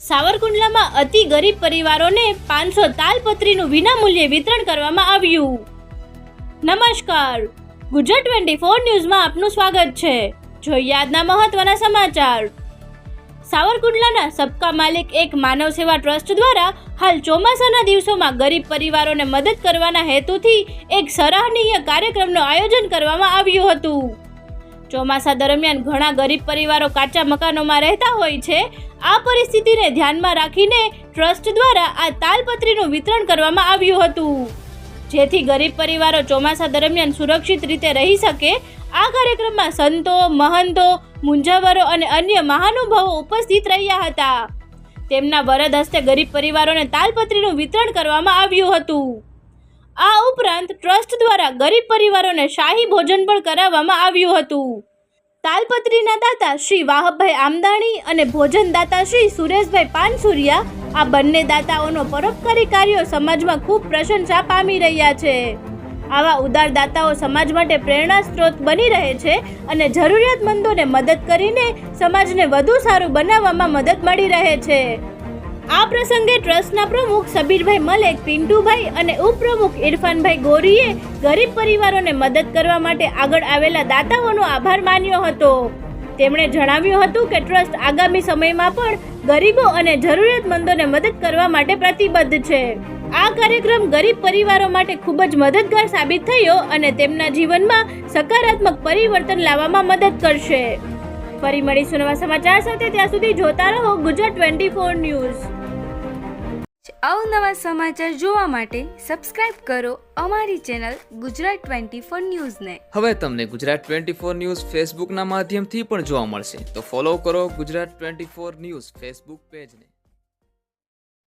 સાવરકુંડલામાં અતિ ગરીબ પરિવારોને પાંચસો તાલપત્રીનું વિનામૂલ્યે વિતરણ કરવામાં આવ્યું. નમસ્કાર. ગુજરાત ટ્વેન્ટી ફોર ન્યૂઝમાં આપનું સ્વાગત છે. જોઈએ આજના મહત્વના સમાચાર. સાવરકુંડલાના સબકા માલિક એક માનવ સેવા ટ્રસ્ટ દ્વારા હાલ ચોમાસાના દિવસોમાં ગરીબ પરિવારોને મદદ કરવાના હેતુથી એક સરાહનીય કાર્યક્રમનું આયોજન કરવામાં આવ્યું હતું. ચોમાસા દરમિયાન ઘણા ગરીબ પરિવારો કાચા મકાનોમાં રહેતા હોય છે. આ પરિસ્થિતિને ધ્યાનમાં રાખીને ટ્રસ્ટ દ્વારા આ તાલપત્રીનું વિતરણ કરવામાં આવ્યું હતું. જેથી ગરીબ પરિવારો ચોમાસા દરમિયાન સુરક્ષિત રીતે રહી શકે. આ કાર્યક્રમમાં સંતો, મહંતો, મુંજાવરો અને અન્ય મહાનુભાવો ઉપસ્થિત રહ્યા હતા. તેમના વરદ હસ્તે ગરીબ પરિવારોને તાલપત્રીનું વિતરણ કરવામાં આવ્યું હતું. આ ઉપરાંત ટ્રસ્ટ દ્વારા ગરીબ પરિવારોને શાહી ભોજન પણ કરાવવામાં આવ્યું હતું. તાલપત્રીના દાતા શ્રી વાહબભાઈ આમદાણી અને ભોજનદાતા શ્રી સુરેશભાઈ પાનસુરિયા આ બંને દાતાઓનો પરોપકારી કાર્યો સમાજમાં ખૂબ પ્રશંસા પામી રહ્યા છે. આવા ઉદાર દાતાઓ સમાજ માટે પ્રેરણા સ્ત્રોત બની રહે છે અને જરૂરિયાતમંદોને મદદ કરીને સમાજને વધુ સારું બનાવવામાં મદદ મળી રહે છે. આ પ્રસંગે ટ્રસ્ટના પ્રમુખ સબીરભાઈ મલેક, પિન્ટુભાઈ અને ઉપપ્રમુખ ઇરફાનભાઈ ગોરીએ ગરીબ પરિવારોને મદદ કરવા માટે આગળ આવેલા દાતાઓનો આભાર માન્યો હતો. તેમણે જણાવ્યું હતું કે ટ્રસ્ટ આગામી સમયમાં પણ ગરીબો અને જરૂરિયાતમંદોને મદદ કરવા માટે પ્રતિબદ્ધ છે. આ કાર્યક્રમ ગરીબ પરિવારો માટે ખૂબ જ મદદગાર સાબિત થયો અને તેમના જીવનમાં સકારાત્મક પરિવર્તન લાવવામાં મદદ કરશે. ફરી મળીશું નવા સમાચાર સાથે. ત્યાં સુધી જોતા રહો ગુજરાત ટ્વેન્ટી ફોર ન્યૂઝ. અવનવા સમાચાર જોવા માટે સબસ્ક્રાઇબ કરો અમારી ચેનલ ગુજરાત ટ્વેન્ટી ફોર ન્યૂઝને. હવે તમને ગુજરાત ટ્વેન્ટી ફોર ન્યૂઝ ફેસબુકના માધ્યમથી પણ જોવા મળશે. તો ફોલો કરો Gujarat twenty four news Facebook પેજને.